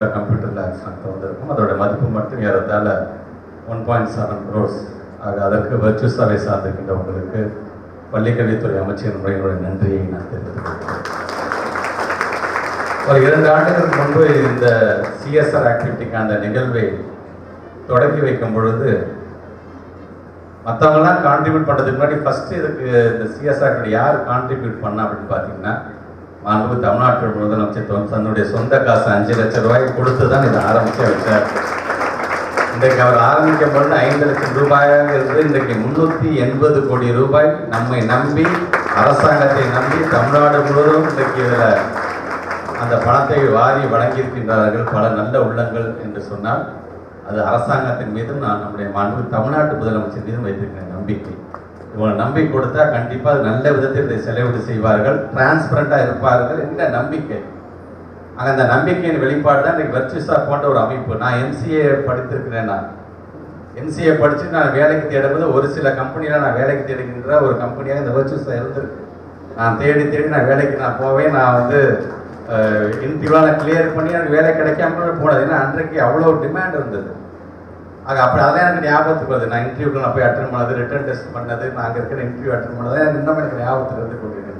Computer labs நாங்கள் வந்திருக்கோம் அதோட மதிப்பு மட்டும் ஏறத்தாழ ஒன் பாயிண்ட் செவன் க்ரோஸ் ஆக அதற்கு வர்ச்சு சாலை சார்ந்திருக்கின்ற உங்களுக்கு பள்ளிக்கல்வித்துறை அமைச்சர் முறையினுடைய நன்றியை நான் தெரிவித்துக்கொள்கிறேன் ஒரு இரண்டு ஆண்டுகளுக்கு முன்பு இந்த சிஎஸ்ஆர் ஆக்டிவிட்டிக்கான நிகழ்வை தொடங்கி வைக்கும் பொழுது மற்றவங்களாம் கான்ட்ரிபியூட் பண்ணுறதுக்கு முன்னாடி ஃபர்ஸ்ட் இதுக்கு இந்த சிஎஸ்ஆர் யார் கான்ட்ரிபியூட் பண்ணா அப்படின்னு பார்த்தீங்கன்னா மாண்பு தமிழ்நாட்டு முதலமைச்சர் தன்னுடைய சொந்த காசு அஞ்சு லட்சம் ரூபாய்க்கு கொடுத்து தான் இதை ஆரம்பிச்சே வச்சார். இன்றைக்கு அவர் ஆரம்பிக்கும் பொழுது ஐந்து லட்சம் ரூபாயாக இருந்து இன்றைக்கு முன்னூற்றி எண்பது கோடி ரூபாய் நம்மை நம்பி அரசாங்கத்தை நம்பி தமிழ்நாடு முழுவதும் இன்றைக்கு இதில் அந்த பணத்தை வாரி வழங்கியிருக்கின்றார்கள். பல நல்ல உள்ளங்கள் என்று சொன்னால் அது அரசாங்கத்தின் மீதும் நான் நம்முடைய மாண்பு தமிழ்நாட்டு முதலமைச்சர் மீதும் வைத்திருக்கிற நம்பிக்கை. இவங்களை நம்பி கொடுத்தா கண்டிப்பாக அது நல்ல விதத்தில் இதை செலவிட்டு செய்வார்கள். டிரான்ஸ்பரண்டாக இருப்பார்கள் என்ற நம்பிக்கை. அங்கே அந்த நம்பிக்கையின் வெளிப்பாடு தான் இன்றைக்கு வர்ச்சுசா போன்ற ஒரு அமைப்பு. நான் எம்சிஏ படித்திருக்கிறேன் நான் எம்சிஏ படித்து நான் வேலைக்கு தேடும்போது ஒரு சில கம்பெனியில் நான் வேலைக்கு தேடுகின்ற ஒரு கம்பெனியாக இந்த வர்ச்சுசா இருந்திருக்கு. நான் தேடி தேடி நான் வேலைக்கு நான் போவேன் நான் வந்து இன்டர்வியூலாம் கிளியர் பண்ணி எனக்கு வேலை கிடைக்காம போனது. ஏன்னா அன்றைக்கு அவ்வளோ டிமாண்ட் இருந்தது. அது அப்படி அதான் எனக்கு ஞாபகத்துக்கு வருது. நான் இன்டர்வியூக்கு நான் போய் அட்டன் பண்ணது ரிட்டன் டெஸ்ட் பண்ணது நான் அங்கே இருக்கிற இன்டர்வியூ அட்டன் பண்ணது எனக்கு இன்னும் எனக்கு ஞாபகத்துக்கு வந்து கொண்டிருக்கிறது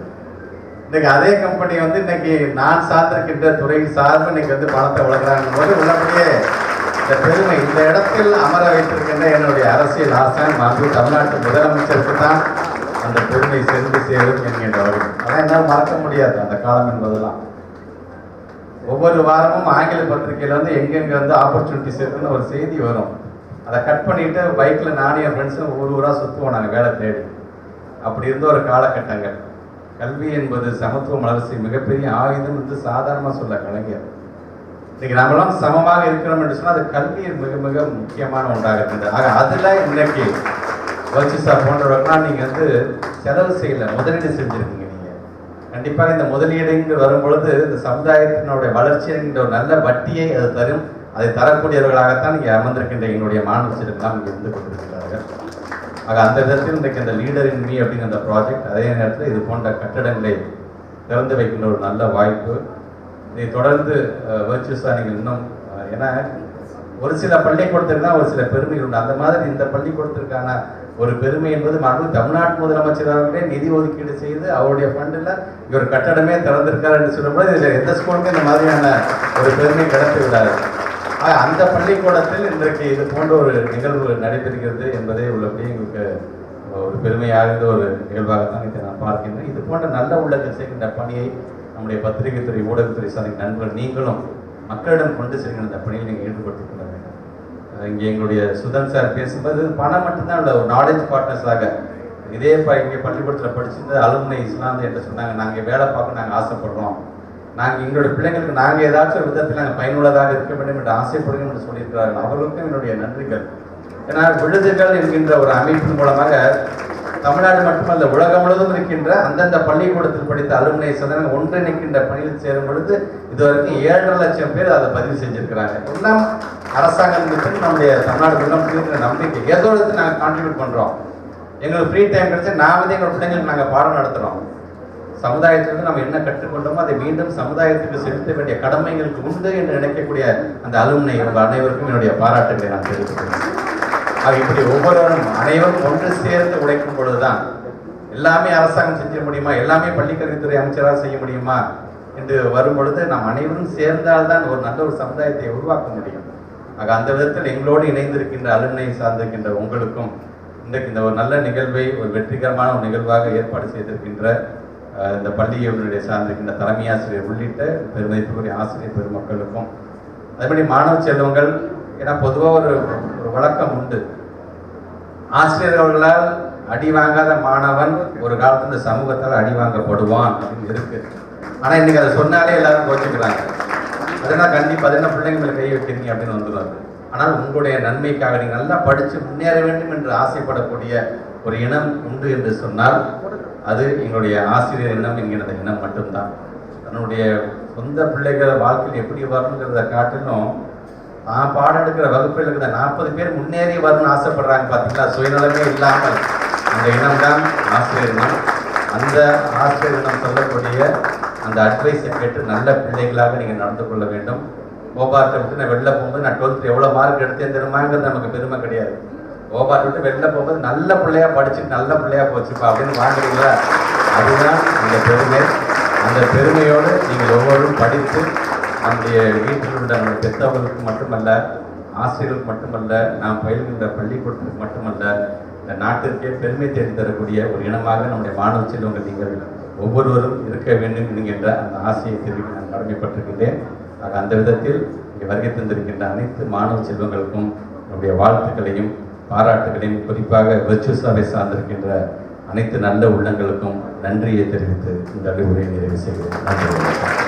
இன்னைக்கு அதே கம்பெனி வந்து இன்னைக்கு நான் சார்ந்திருக்கின்ற துறை சார்பு இன்னைக்கு வந்து பணத்தை வளர்க்குறாங்க போது உள்ளபடியே இந்த பெருமை இந்த இடத்தில் அமர வைத்திருக்கின்ற என்னுடைய அரசியல் ஆசான் மாண்பு தமிழ்நாட்டு முதலமைச்சருக்கு தான் அந்த பெருமை சென்று சேரும் என்கின்ற அதான் என்னால் மறக்க முடியாது அந்த காலம் என்பதெல்லாம் ஒவ்வொரு வாரமும் ஆங்கில பத்திரிகையில் வந்து எங்கெங்கே வந்து ஆப்பர்ச்சுனிட்டிஸ் இருக்குன்னு ஒரு செய்தி வரும். அதை கட் பண்ணிட்டு பைக்கில் நானும் என் ஃப்ரெண்ட்ஸும் ஊர் ஊராக சுற்றுவோம் நாங்கள் வேலை தேடி. அப்படி இருந்த ஒரு காலகட்டங்கள். கல்வி என்பது சமத்துவ வளர்ச்சி மிகப்பெரிய ஆயுதம் என்று சாதாரணமாக சொல்ல கலைஞர் இன்னைக்கு நாமெல்லாம் சமமாக இருக்கிறோம் என்று சொன்னால் அது கல்வி மிக மிக முக்கியமான ஒன்றாக இருக்கின்றது. ஆக அதில் இன்னைக்கு வச்சிசா போன்றவர்கள்லாம் நீங்கள் வந்து செலவு செய்யல முதலீடு செஞ்சுருக்கீங்க நீங்கள் கண்டிப்பாக இந்த முதலீடுங்கிற வரும்பொழுது இந்த சமுதாயத்தினுடைய வளர்ச்சி ஒரு நல்ல வட்டியை அது தரும். அதை தரக்கூடியவர்களாகத்தான் இங்கே அமர்ந்திருக்கின்ற எங்களுடைய மாணவர்களிடம் இங்கே இருந்து கொண்டிருக்கிறார்கள். ஆக அந்த விதத்தில் இன்றைக்கு இந்த லீடர் இன் மீ அப்படிங்கிற அந்த ப்ராஜெக்ட் அதே நேரத்தில் இது போன்ற கட்டடங்களை திறந்து வைக்கின்ற ஒரு நல்ல வாய்ப்பு. இதை தொடர்ந்து வர்ச்சுவஸாக நீங்கள் இன்னும் ஏன்னா ஒரு சில பள்ளிக்கூடத்திற்கு தான் ஒரு சில பெருமை உண்டு. அந்த மாதிரி இந்த பள்ளிக்கூடத்திற்கான ஒரு பெருமை என்பது மறுபடியும் தமிழ்நாட்டு முதலமைச்சர் அவர்களே நிதி ஒதுக்கீடு செய்து அவருடைய ஃபண்டில் இவர் கட்டடமே திறந்திருக்கார் என்று சொல்லும்போது இதில் எந்த ஸ்கூலுக்கும் இந்த மாதிரியான ஒரு பெருமை கிடைத்து விடாது. அந்த பள்ளிக்கூடத்தில் இன்றைக்கு இது போன்ற ஒரு நிகழ்வு நடைபெறுகிறது என்பதே உள்ளபடி எங்களுக்கு ஒரு பெருமையாகிற ஒரு நிகழ்வாகத்தான் இதை நான் பார்க்கின்றேன். இது போன்ற நல்ல உள்ளத்தில் செய்கின்ற பணியை நம்முடைய பத்திரிகை துறை ஊடகத்துறை சார்ந்த நண்பர்கள் நீங்களும் மக்களிடம் கொண்டு செல்கின்ற இந்த பணியில் நீங்கள் ஈடுபடுத்திக் கொள்ள வேண்டும். இங்கே எங்களுடைய சுதன் சார் பேசும்போது பணம் மட்டும்தான் உள்ள ஒரு நாலேஜ் பார்ட்னர்ஸாக இதே இங்கே பள்ளிக்கூடத்தில் படிச்சிருந்த அலுமினை இஸ்லாந்து என்று சொன்னாங்க. நாங்கள் வேலை பார்க்க நாங்கள் ஆசைப்படுறோம். நாங்கள் எங்களோட பிள்ளைங்களுக்கு நாங்கள் ஏதாச்சும் ஒரு விதத்தில் நாங்கள் பயனுள்ளதாக இருக்க வேண்டும் என்று ஆசைப்படுகிறோம் என்று சொல்லியிருக்கிறார்கள். அவர்களுக்கும் என்னுடைய நன்றிகள். ஏன்னா விடுதிகள் என்கின்ற ஒரு அமைப்பின் மூலமாக தமிழ்நாடு மட்டுமல்ல உலகம் முழுவதும் இருக்கின்ற அந்தந்த பள்ளிக்கூடத்தில் படித்த அலுமினை சதனம் ஒன்றிணைக்கின்ற பணியில் சேரும் பொழுது இதுவரைக்கும் ஏழரை லட்சம் பேர் அதை பதிவு செஞ்சிருக்கிறாங்க. எல்லாம் அரசாங்கத்துக்கு நம்முடைய தமிழ்நாடு முதலமைச்சர் நம்பிக்கை. ஏதோ இடத்துல நாங்கள் கான்ட்ரிபியூட் பண்ணுறோம் எங்களுக்கு ஃப்ரீ டைம் கிடைச்சி நான் வந்து எங்கள் பிள்ளைங்களுக்கு நாங்கள் பாடம் நடத்துகிறோம் சமுதாயத்திலிருந்து நம்ம என்ன கற்றுக்கொண்டோமோ அதை மீண்டும் சமுதாயத்துக்கு செலுத்த வேண்டிய கடமைகளுக்கு உண்டு என்று நினைக்கக்கூடிய அந்த அலுமினை உங்கள் அனைவருக்கும் என்னுடைய பாராட்டுகளை நான் தெரிவித்துக்கிறேன் அது இப்படி ஒவ்வொருவரும் அனைவரும் ஒன்று சேர்ந்து உழைக்கும் பொழுதுதான் எல்லாமே அரசாங்கம் செஞ்ச முடியுமா? எல்லாமே பள்ளிக்கல்வித்துறை அமைச்சராக செய்ய முடியுமா? என்று வரும் பொழுது நாம் அனைவரும் சேர்ந்தால்தான் ஒரு நல்ல ஒரு சமுதாயத்தை உருவாக்க முடியும். ஆக அந்த விதத்தில் எங்களோடு இணைந்திருக்கின்ற அலுமினை சார்ந்திருக்கின்ற உங்களுக்கும் இன்றைக்கு இந்த ஒரு நல்ல நிகழ்வை ஒரு வெற்றிகரமான ஒரு நிகழ்வாக ஏற்பாடு செய்திருக்கின்ற இந்த பள்ளியினுடைய சார்ந்திருக்கின்ற தலைமை ஆசிரியர் உள்ளிட்ட பெருமதிப்புக்குரிய ஆசிரியர் பெருமக்களுக்கும் அதேபடி மாணவ செல்வங்கள் ஏன்னா பொதுவாக ஒரு ஒரு வழக்கம் உண்டு. ஆசிரியர்களால் அடி வாங்காத மாணவன் ஒரு காலத்தில் இந்த சமூகத்தால் அடி வாங்கப்படுவான் அப்படின்னு இருக்கு. ஆனால் இன்னைக்கு அதை சொன்னாலே எல்லாரும் கோச்சுக்கிறாங்க. அதனால் கண்டிப்பாக அது என்ன பிள்ளைங்க கை வைக்கிறீங்க அப்படின்னு வந்துடுவாங்க ஆனால் உங்களுடைய நன்மைக்காக நீங்கள் நல்லா படித்து முன்னேற வேண்டும் என்று ஆசைப்படக்கூடிய ஒரு இனம் உண்டு என்று சொன்னால் அது எங்களுடைய ஆசிரியர் இனம் என்கிற எண்ணம் இனம் மட்டும்தான். தன்னுடைய சொந்த பிள்ளைகள் வாழ்க்கையில் எப்படி வரணுங்கிறத காட்டிலும் நான் பாடம் எடுக்கிற வகுப்பில் இருக்கிற நாற்பது பேர் முன்னேறி வரணும்னு ஆசைப்படுறாங்க பார்த்தீங்களா சுயநலமே இல்லாமல். அந்த இனம் தான் ஆசிரியர் இனம் அந்த ஆசிரியர் இனம் சொல்லக்கூடிய அந்த அட்வைஸை கேட்டு நல்ல பிள்ளைகளாக நீங்கள் நடந்து கொள்ள வேண்டும். கோபார்ட்டை விட்டு நான் வெளில போகும்போது நான் டுவெல்த்தில் எவ்வளோ மார்க் எடுத்தேன் தெரியுமாங்கிறது நமக்கு பெருமை கிடையாது. கோபால் விட்டு வெளில போகும்போது நல்ல பிள்ளையா படிச்சுட்டு நல்ல பிள்ளையா போச்சுப்பா அப்படின்னு வாங்குறீங்களா? அதுதான் இந்த பெருமை. அந்த பெருமையோடு நீங்கள் ஒவ்வொருவரும் படித்து நம்முடைய வீட்டில் உள்ள நம்முடைய பெற்றவர்களுக்கு மட்டுமல்ல ஆசிரியர்களுக்கு மட்டுமல்ல நாம் பயில்கின்ற பள்ளிக்கூடத்துக்கு மட்டுமல்ல இந்த நாட்டிற்கே பெருமை தேடி தரக்கூடிய ஒரு இனமாக நம்முடைய மாணவ செல்வங்கள் நீங்கள் ஒவ்வொருவரும் இருக்க வேண்டும் என்கின்ற அந்த ஆசையை தெரிவிக்க நான் கடமைப்பட்டிருக்கின்றேன். ஆக அந்த விதத்தில் இங்கே வருகை தந்திருக்கின்ற அனைத்து மாணவ செல்வங்களுக்கும் என்னுடைய வாழ்த்துக்களையும் பாராட்டுகளையும் குறிப்பாக வெர்ச்சுசாவை சார்ந்திருக்கின்ற அனைத்து நல்ல உள்ளங்களுக்கும் நன்றியை தெரிவித்து இந்த அறிவுரை நிறைவு செய்கிறேன். நன்றி.